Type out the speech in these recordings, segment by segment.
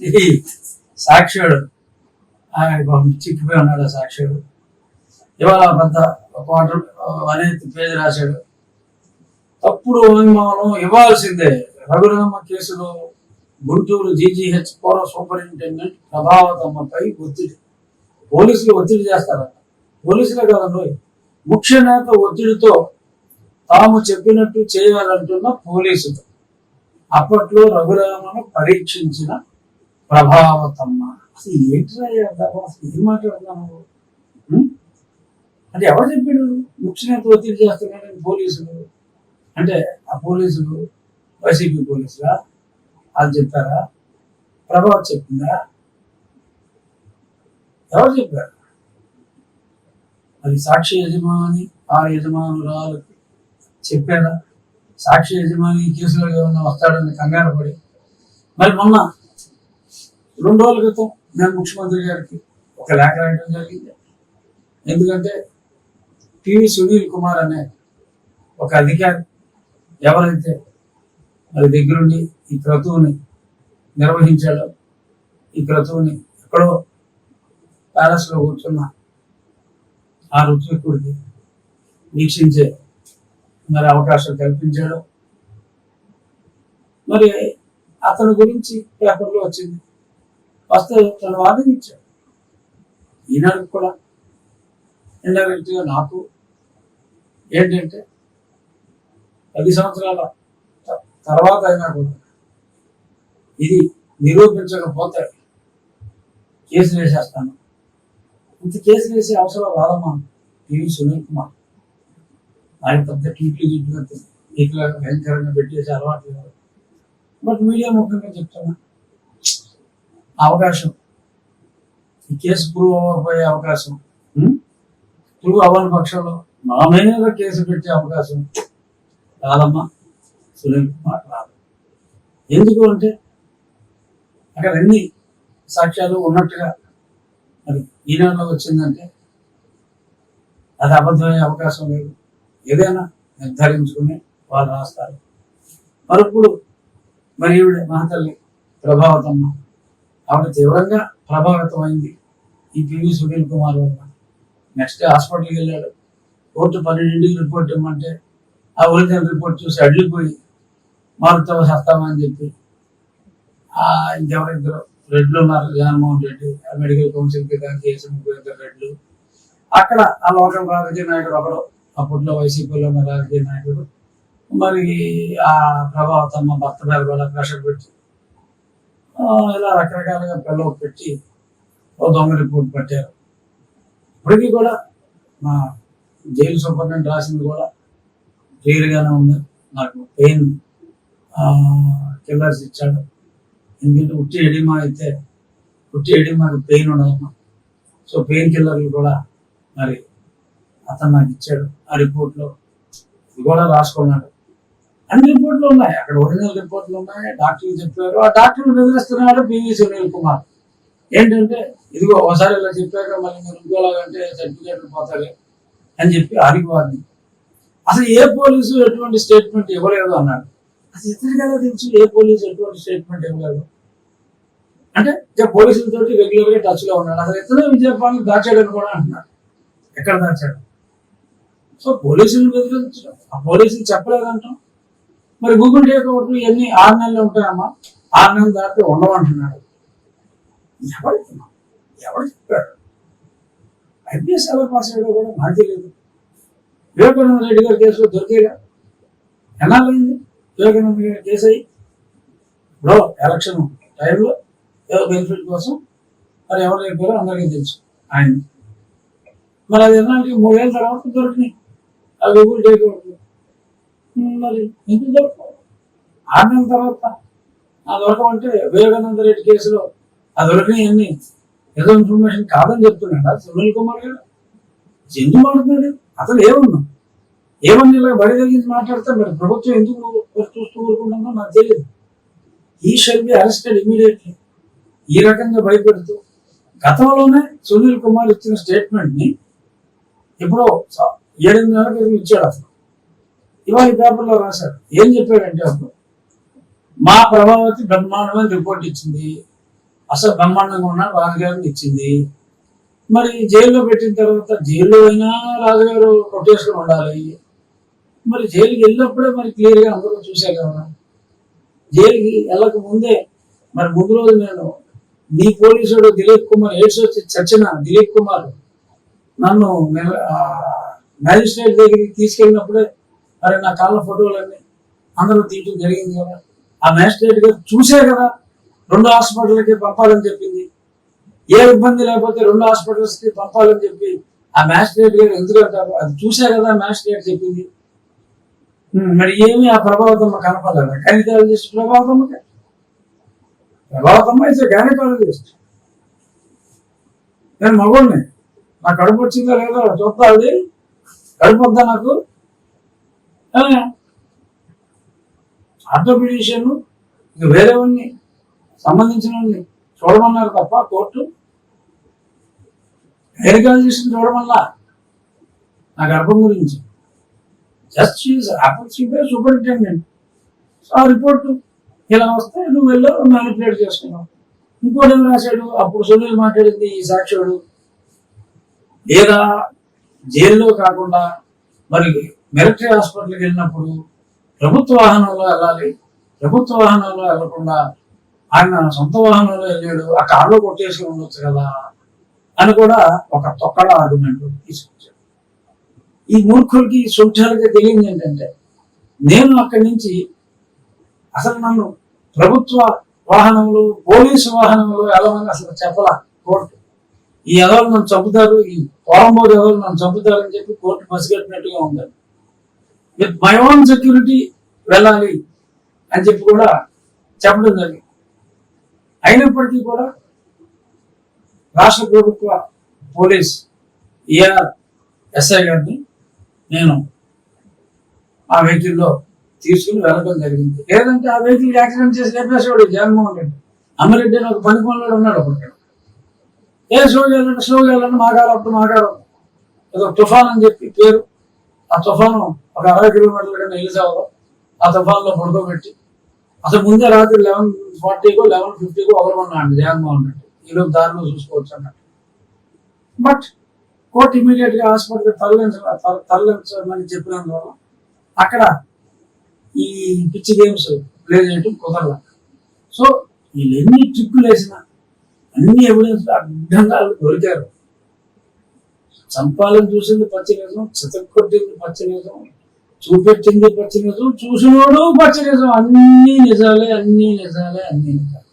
ఈ సాక్షుడు ఆయన చిక్కిపోయి ఉన్నాడు ఆ సాక్షుడు ఇవాళ పెద్ద క్వార్టర్ అనేది పేజీ రాశాడు. తప్పుడు మనం ఇవ్వాల్సిందే. రఘురామ కేసులో గుంటూరు జీజీహెచ్ పౌర సూపరింటెండెంట్ ప్రభావతమ్మపై ఒత్తిడి. పోలీసులు ఒత్తిడి చేస్తారట. పోలీసులే కదండి ముఖ్య నేత ఒత్తిడితో తాము చెప్పినట్టు చేయాలంటున్న పోలీసులు. అప్పట్లో రఘురామను పరీక్షించిన ప్రభావతమ్మ. అసలు ఏంటిరా అసలు ఏం మాట్లాడుతున్నావు? అంటే ఎవరు చెప్పాడు? ముఖ్యంగా ఒత్తిడి చేస్తున్నాడు పోలీసులు. అంటే ఆ పోలీసులు వైసీపీ పోలీసులా? వాళ్ళు చెప్పారా? ప్రభావం చెప్పిందా? ఎవరు చెప్పారు? అది సాక్షి యజమాని ఆ యజమానురాలకు చెప్పారా సాక్షి యజమాని కేసులో ఏమన్నా వస్తాడని కంగారు పడి. మరి మొన్న రెండు రోజుల క్రితం నేను ముఖ్యమంత్రి గారికి ఒక లేఖ రాయడం జరిగింది. ఎందుకంటే టీవీ సునీల్ కుమార్ అనే ఒక అధికారి ఎవరైతే మరి దగ్గరుండి ఈ క్రతువుని నిర్వహించాడో ఈ క్రతువుని ఎక్కడో ప్యాలెస్లో కూర్చున్న ఆ ఋత్వికుడికి వీక్షించే మరి అవకాశం కల్పించాడు. మరి అతని గురించి పేపర్లో వచ్చింది. వస్తే తను ఇచ్చాడు. ఈనాడు కూడా ఇండైరెక్ట్గా నాకు ఏంటంటే పది సంవత్సరాల తర్వాత అయినా కూడా ఇది నిరూపించకపోతే కేసు వేసేస్తాను. ఇంత కేసు వేసే అవసరం రాదమ్మా. పివి సునీల్ కుమార్. ఆయన పెద్ద ట్వీట్లు గిట్లు ఇట్లా భయంకరంగా పెట్టేసి అలవాటు లేదు. బట్ మీడియా ముఖ్యంగా చెప్తున్నా. అవకాశం. ఈ కేసు ప్రూవ్ అవ్వకపోయే అవకాశం. ప్రూవ్ అవ్వని పక్షంలో మా మీద కేసు పెట్టే అవకాశం. రాదమ్మా. సునీల్ కుమార్ రాదు. ఎందుకు అంటే అక్కడ అన్ని సాక్ష్యాలు ఉన్నట్టుగా మరి ఈనాడులో వచ్చిందంటే అది అబద్ధమయ్యే అవకాశం లేదు. ఏదైనా నిర్ధారించుకుని వాళ్ళు రాస్తారు. మరి ఇప్పుడు మరి ఈవిడ మహతల్లి ప్రభావితమ్మ ఆవిడ తీవ్రంగా ప్రభావితమైంది. ఈ పివి సునీల్ కుమార్ వల్ల. నెక్స్ట్ హాస్పిటల్కి వెళ్ళాడు. కోర్టు పన్నెండింటికి రిపోర్ట్ ఇవ్వమంటే ఆ ఒరిజినల్ రిపోర్ట్ చూసి అడ్లిపోయి మారుతావ సత్తామని చెప్పి. ఇంకెవరిద్దరు? రెడ్లు ఉన్నారు జగన్మోహన్ రెడ్డి. ఆ మెడికల్ కౌన్సిల్కి దానికి వేసిన రెడ్లు. అక్కడ ఆ లోకల్ రాజకీయ నాయకుడు ఒకడు అప్పట్లో వైసీపీలో ఉన్న రాజకీయ నాయకుడు. మరి ఆ ప్రభావతమ్మ భర్త మీద కూడా ప్రెషర్ పెట్టి ఇలా రకరకాలుగా పిల్లలు పెట్టి ఓ దొంగ రిపోర్ట్ పెట్టారు. ఇప్పటికీ కూడా మా జైలు సూపరింటెండెంట్ రాసింది కూడా క్లియర్గానే ఉంది. నాకు పెయిన్ కిల్లర్స్ ఇచ్చాడు. ఎందుకంటే ఉట్టి ఎడిమా అయితే ఉట్టి ఎడిమాకు పెయిన్ ఉండదమ్మా. సో పెయిన్ కిల్లర్లు కూడా మరి అతను నాకు ఇచ్చాడు ఆ రిపోర్ట్లో. ఇది కూడా రాసుకున్నాడు. అన్ని రిపోర్ట్లు ఉన్నాయి. అక్కడ ఒరిజినల్ రిపోర్ట్లు ఉన్నాయి డాక్టర్లు చెప్పారు. ఆ డాక్టర్లు బెదిరిస్తున్నాడు పివి సునీల్ కుమార్. ఏంటంటే ఇదిగో ఒకసారి ఇలా చెప్పాక మళ్ళీ మీరు ఇంకోలాగంటే సర్టిఫికేట్లు పోతారే అని చెప్పి ఆగిపోవాలి అసలు ఏ పోలీసు ఎటువంటి స్టేట్మెంట్ ఇవ్వలేదు అన్నాడు. అది ఇతరు కదా తెలుసు ఏ పోలీసు ఎటువంటి స్టేట్మెంట్ ఇవ్వలేదు? అంటే ఇక పోలీసులతో రెగ్యులర్గా టచ్లో టచ్లో ఉన్నాడు. అసలు ఇతను విజయపాలను దాచాడని కూడా అంటున్నాడు. ఎక్కడ దాచాడు? సో పోలీసులు బెదిరించడం. ఆ పోలీసులు చెప్పలేదంటాం. మరి గూగుల్ డే అకౌంట్లు ఇవన్నీ ఆరు నెలలు ఉంటాయమ్మా. ఆరు నెలలు దాటి ఉండమంటున్నాడు ఎవరు ఎవరు చెప్పాడు? ఐపీఎస్ ఎవరు పాస్ అయ్యాడో కూడా నాకు తెలియదు. వివేకానంద రెడ్డి గారి కేసులో ఎలా అయింది? వివేకానంద గారి కేసు అయ్యి? ఇప్పుడు ఎలక్షన్ టైంలో ఏదో బెనిఫిట్ కోసం మరి ఎవరు చెప్పారో అందరికీ తెలుసు. ఆయన మరి అది ఎలాంటి మూడేళ్ళ తర్వాత దొరికినాయి. ఆ గూగుల్ డే అవుట్ మరి ఎందుకు దొరకవు ఆడిన తర్వాత ఆ దొరకమంటే వివేకానంద రెడ్డి కేసులో ఆ దొరకని ఏదో ఇన్ఫర్మేషన్ కాదని చెప్తున్నాడు. సునీల్ కుమార్ గారు. ఎందుకు మాట్లాడుతున్నాడు. అసలు ఏమన్నా ఏమన్నా ఇలా బడి తగ్గించి మాట్లాడితే మరి ప్రభుత్వం ఎందుకు చూస్తూ ఊరుకుంటుందో నాకు తెలియదు. ఈ షెల్ బి అరెస్టెడ్ ఇమీడియట్లీ. ఈ రకంగా భయపెడుతూ గతంలోనే సునీల్ కుమార్ ఇచ్చిన స్టేట్మెంట్ని ఎప్పుడో ఏడెనిమిది నెలల క్రితం ఇచ్చాడు అసలు. ఇవాళ పేపర్లో రాశాడు ఏం చెప్పాడంటే అప్పుడు మా ప్రభావతి బ్రహ్మాండమైన రిపోర్ట్ ఇచ్చింది. అసలు బ్రహ్మాండంగా ఉన్న రాజుగారిని ఇచ్చింది. మరి జైల్లో పెట్టిన తర్వాత జైల్లో అయినా రాజుగారు రొటేషన్ ఉండాలి. మరి జైలుకి వెళ్ళినప్పుడే మరి క్లియర్గా అందరూ చూసే కదా. జైలుకి వెళ్ళక ముందే మరి ముందు రోజు నేను నీ పోలీసుడు దిలీప్ కుమార్ ఎయిడ్స్ వచ్చి చచ్చిన దిలీప్ కుమార్ నన్ను మ్యాజిస్ట్రేట్ దగ్గరికి తీసుకెళ్ళినప్పుడే మరి నా కాళ్ళ ఫోటోలన్నీ అందరూ తీయటం జరిగింది కదా. ఆ మ్యాజిస్ట్రేట్ గారు చూసే కదా రెండు హాస్పిటల్కి పంపాలని చెప్పింది. ఏ ఇబ్బంది లేకపోతే రెండు హాస్పిటల్స్కి పంపాలని చెప్పి ఆ మ్యాజిస్ట్రేట్ గారు ఎందుకు అంటారు అది చూసే కదా మ్యాజిస్ట్రేట్ చెప్పింది. మరి ఏమి ఆ ప్రభావతమ్మ కనపడలేదా. గైనకాలజిస్ట్ ప్రభావతమ్మకి. ప్రభావతమ్మ ఇస్ గైనకాలజిస్ట్ నేను మగోడిని. నా కడుపు వచ్చిందో లేదో చూస్తా అది. కడుపు వద్దా నాకు? ఆర్థోపెడిషియన్ ఇంకా వేరేవన్నీ వాడిని సంబంధించిన చూడమన్నారు తప్ప కోర్టు గైనకాలజిస్ట్ చూడమల్లా నా గర్భం గురించి. జస్ట్ సూపరింటెండెంట్ సో ఆ రిపోర్ట్ ఇలా వస్తే నువ్వు వెళ్ళి మ్యానిపులేట్ చేసుకున్నావు. ఇంకోటి రాశాడు? అప్పుడు సునీల్ మాట్లాడింది ఈ సాక్షుడు. లేదా జైల్లో కాకుండా మరి మిలిటరీ హాస్పిటల్కి వెళ్ళినప్పుడు ప్రభుత్వ వాహనంలో వెళ్ళాలి. ప్రభుత్వ వాహనంలో వెళ్ళకుండా ఆయన సొంత వాహనంలో వెళ్ళాడు. ఆ కారులో కొట్టేసి ఉండొచ్చు కదా అని కూడా ఒక తొక్కడ ఆర్గ్యుమెంట్ తీసుకొచ్చాడు. ఈ మూర్ఖులకి సూక్ష్మాలకి తెలియంది ఏంటంటే నేను అక్కడి నుంచి అసలు నన్ను ప్రభుత్వ వాహనంలో పోలీసు వాహనంలో వెళ్ళమని అసలు చెప్పలా కోర్టు. ఈ ఎవరు నన్ను చంపుతారు? ఈ పోరంబోదు ఎవరు నన్ను అని చెప్పి కోర్టు పసిగట్టినట్టుగా ఉంది విత్ మై ఓన్ సెక్యూరిటీ వెళ్ళాలి అని చెప్పి కూడా చెప్పడం జరిగింది. అయినప్పటికీ కూడా రాష్ట్ర ప్రభుత్వ పోలీస్ ఏఆర్ ఎస్ఐ గారిని నేను ఆ వెహికల్లో తీసుకుని వెళ్ళడం జరిగింది. లేదంటే ఆ వెహికల్ యాక్సిడెంట్ చేసి లేపేసేవాడు జగన్మోహన్ రెడ్డి. అమ్మిరెడ్డి అని ఒక పని పనులు ఉన్నాడు ఒకటి ఏ స్లో చేయాలంటే స్లో చేయాలంటే మాగారప్పుడు మాగారం ఏదో తుఫాన్ అని చెప్పి పేరు. ఆ తుఫాను ఒక అరవై కిలోమీటర్ల కన్నా ఇల్లు ఆ తుఫాన్లో పడుకోబెట్టి. అసలు ముందే రాత్రి లెవెన్ ఫార్టీకో లెవెన్ ఫిఫ్టీకో వదలమన్నాడు జగన్మోహన్ రెడ్డి. ఈరోజు దారిలో చూసుకోవచ్చు అన్నట్టు. బట్ కోర్టు ఇమీడియట్గా హాస్పిటల్ తరలించ తరలించమని చెప్పినందువల్ల అక్కడ ఈ పిచ్చి గేమ్స్ ప్లే చేయటం కుదరదు. సో వీళ్ళు ఎన్ని ట్రిక్కులు వేసినా అన్ని ఎవిడెన్స్ అడ్డంగా దొరికారు. చంపాలని చూసింది పచ్చి నిజం చితక్కొట్టింది పచ్చ నిజం చూపెట్టింది పచ్చి నిజం చూసినోడు పచ్చి నిజం అన్ని నిజాలే అన్ని నిజాలే అన్ని నిజాలే.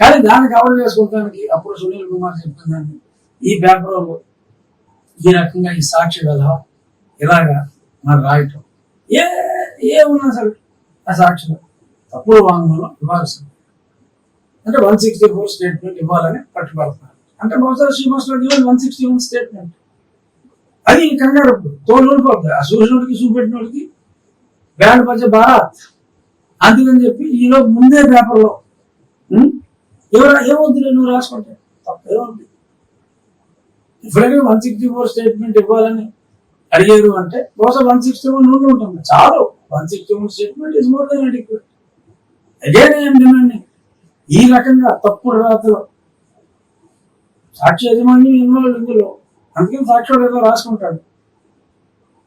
కానీ దాన్ని కవర్ చేసుకోవడానికి అప్పుడు సునీల్ కుమార్ చెప్పిందండి ఈ పేపర్లో ఈ రకంగా ఈ సాక్షి కథ ఇలాగా మరి రాయటం. ఏ ఏ ఉన్నా సరే ఆ సాక్షిలో తప్పుడు వాంగ్మూలం ఇవ్వాల్సింది. అంటే వన్ సిక్స్టీ ఫోర్ స్టేట్మెంట్ ఇవ్వాలని పట్టుబడుతున్నారు అంటే బహుశా Srinivasa one sixty one statement. అది కన్నడ తోడు ఆ సూర్యుడికి చూపెట్టినోడికి బ్యాండ్ పచ్చ భారత్. అందుకని చెప్పి ఈలో ముందే పేపర్లో ఉం? ఎవరు ఏమవుతుంది నువ్వు రాసుకుంటే? తప్పేమవుతుంది ఎప్పుడైనా వన్ సిక్స్టీ ఫోర్ స్టేట్మెంట్ ఇవ్వాలని అడిగారు అంటే బహుశా వన్ సిక్స్టీ వన్ నుండి ఉంటుంది. చాలు. One sixty one statement is more than adequate again I'm demanding ఈ రకంగా తప్పుడు రాతలో సాక్షి యజమాని ఇన్వాల్వ్ ఇందులో. అందుకని సాక్షుడు ఏదో రాసుకుంటాడు.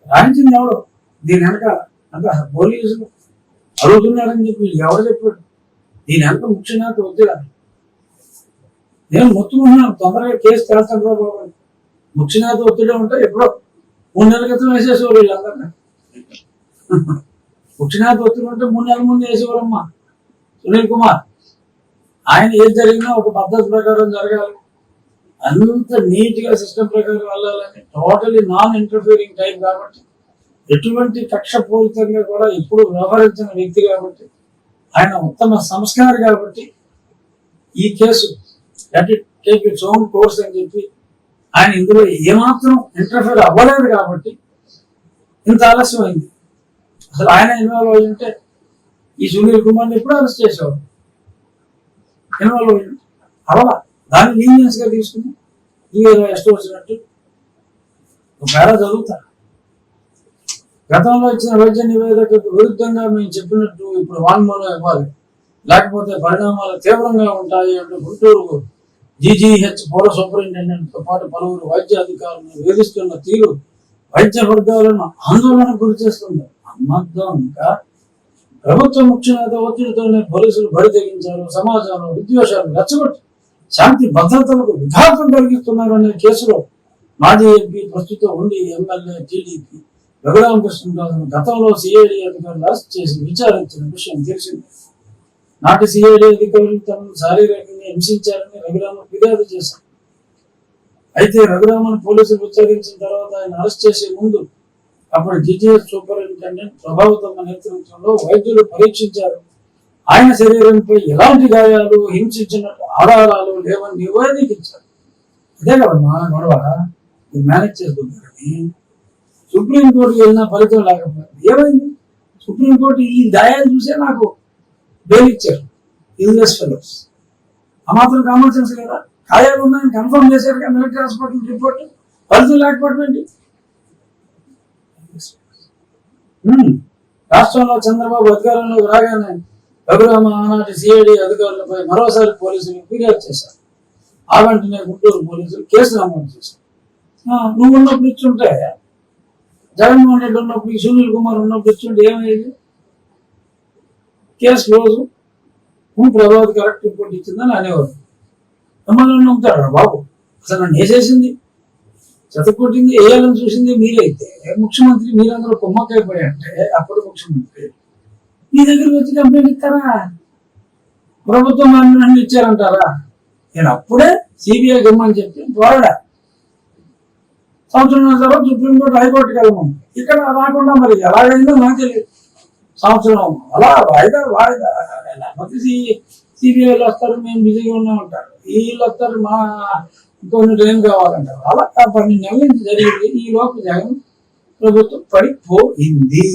రాయించింది ఎవడు దీని వెనక అంటే పోలీసులు అడుగుతున్నారని చెప్పి ఎవరు చెప్పాడు దీని వెనక ముఖ్య నేత వద్దురాదు నేను మొత్తుకుంటున్నాను. తొందరగా కేసు తేల్చండి రా బాబు ముఖ్య నేత ఒత్తిడే ఉంటే ఎప్పుడో మూడు నెలల క్రితం వేసేసేవారు వీళ్ళందరినీ. ముఖ్యనాథ ఒత్తిడి ఉంటే మూడు నెలల ముందు వేసేవారమ్మా సునీల్ కుమార్. ఆయన ఏది జరిగినా ఒక పద్ధతి ప్రకారం జరగాలి. అంత నీట్గా సిస్టమ్ ప్రకారం వెళ్ళాలని టోటలీ నాన్ ఇంటర్ఫియరింగ్ టైం కాబట్టి ఎటువంటి కక్షపూరితంగా కూడా ఎప్పుడు వ్యవహరించిన వ్యక్తి కాబట్టి ఆయన ఉత్తమ సంస్కారి కాబట్టి ఈ case that it take its own course అని చెప్పి ఆయన ఇందులో ఏమాత్రం ఇంటర్ఫియర్ అవ్వలేదు కాబట్టి ఇంత ఆలస్యమైంది. అసలు ఆయన ఇన్వాల్వ్ అయి ఉంటే ఈ సునీల్ కుమార్ని ఎప్పుడు అరెస్ట్ చేసేవాడు ఇన్వాల్వ్ అయ్యి అవలా దాన్ని లీనియన్స్గా తీసుకుని ఇరవై ఇష్టం వచ్చినట్టు ఒకవేళ చదువుతా గతంలో ఇచ్చిన వైద్య నివేదికకు విరుద్ధంగా మేము చెప్పినట్టు ఇప్పుడు వాన్మూలం ఇవ్వాలి. లేకపోతే పరిణామాలు తీవ్రంగా ఉంటాయి అంటూ గుంటూరు జీజీహెచ్ పౌర సూపరింటెండెంట్తో పాటు పలువురు వైద్య అధికారులను వేధిస్తున్న తీరు వైద్య వర్గాలను ఆందోళనకు గురి చేస్తుంది. అమ్మద్దం ఇంకా ప్రభుత్వ ముఖ్య నేత ఒత్తిడితోనే పోలీసులు బరి తెగించారు సమాజంలో విద్వేషాలు రెచ్చగొట్టారు. శాంతి భద్రతలకు విఘాతం కలిగిస్తున్నారు అనే కేసులో మాజీ ఎంపీ ప్రస్తుతం ఉండి ఎమ్మెల్యే టీడీపీ రఘురామకృష్ణరాజును గతంలో సిఐడి అధికారులు అరెస్ట్ చేసి విచారించిన విషయం తెలిసింది. నాటి సిఐడి అధికారులు తనను శారీరకంగా హింసించారని రఘురామ ఫిర్యాదు చేశారు. అయితే రఘురామన్ పోలీసులు విచారించిన తర్వాత ఆయన అరెస్ట్ చేసే ముందు అప్పుడు జిజిఎస్ సూపరింటెండెంట్ ప్రభావితమ్మ నేతృత్వంలో వైద్యులు పరీక్షించారు. ఆయన శరీరంపై ఎలాంటి గాయాలు హింసించినట్టు ఆధారాలు లేవని నివేదించారు అదే కదమ్మా గొడవ మేనేజ్ చేసుకుంటారని సుప్రీంకోర్టుకి వెళ్ళిన ఫలితం లేకపోయింది ఏమైంది? సుప్రీంకోర్టు ఈ గాయాలు చూసే నాకు బెయిల్ ఇచ్చారు ఇల్నెస్ ఫెలోస్ ఆ మాత్రం కామన్ సెన్స్ కదా? గాయాలు ఉన్నాయని కన్ఫర్మ్ చేశారు కదా మిలిటరీ హాస్పిటల్ రిపోర్ట్ ఫలితం లేకపోవడం hmm. రాష్ట్రంలో చంద్రబాబు అధికారంలోకి రాగానే రఘురామ ఆనాటి సిఐడి అధికారులపై మరోసారి పోలీసులు ఫిర్యాదు చేశారు. ఆ వెంటనే గుంటూరు పోలీసులు కేసు నమోదు చేశారు. నువ్వు ఉన్నప్పుడు ఇచ్చుంటే జగన్మోహన్ రెడ్డి ఉన్నప్పుడు సునీల్ కుమార్ ఉన్నప్పుడు ఇచ్చుంటే ఏమయ్యేది? Case close Prabhavati correct report ఇచ్చిందని అనేవారు మిమ్మల్ని నమ్ముతాడు బాబు? అసలు నన్ను వేసేసింది? చెతకొట్టింది వేయాలని చూసింది మీరైతే. ముఖ్యమంత్రి మీరందరూ కుమ్మకైపోయారంటే అప్పుడు ముఖ్యమంత్రి మీ దగ్గరకు వచ్చి కంప్లైంట్ ఇస్తారా? ప్రభుత్వం నన్ను నన్ను ఇచ్చారంటారా? నేను అప్పుడే సిబిఐ గమ్మని చెప్పి త్వరగా సంవత్సరం తర్వాత సుప్రీంకోర్టు హైకోర్టుకి వెళ్ళమని. ఇక్కడ రాకుండా మరి ఎలాగైందో నాకు తెలియదు. సంవత్సరం అలా వాయిదా వాయిదా. లేకపోతే సిబిఐలు వస్తారు మేము బిజీగా ఉన్నాం అంటారు. వీళ్ళు వస్తారు మా కొన్ని టైం కావాలంటారు? అలా పన్నెండు నెలల నుంచి జరిగింది. ఈ లోపు జగన్ ప్రభుత్వం పడిపోయింది.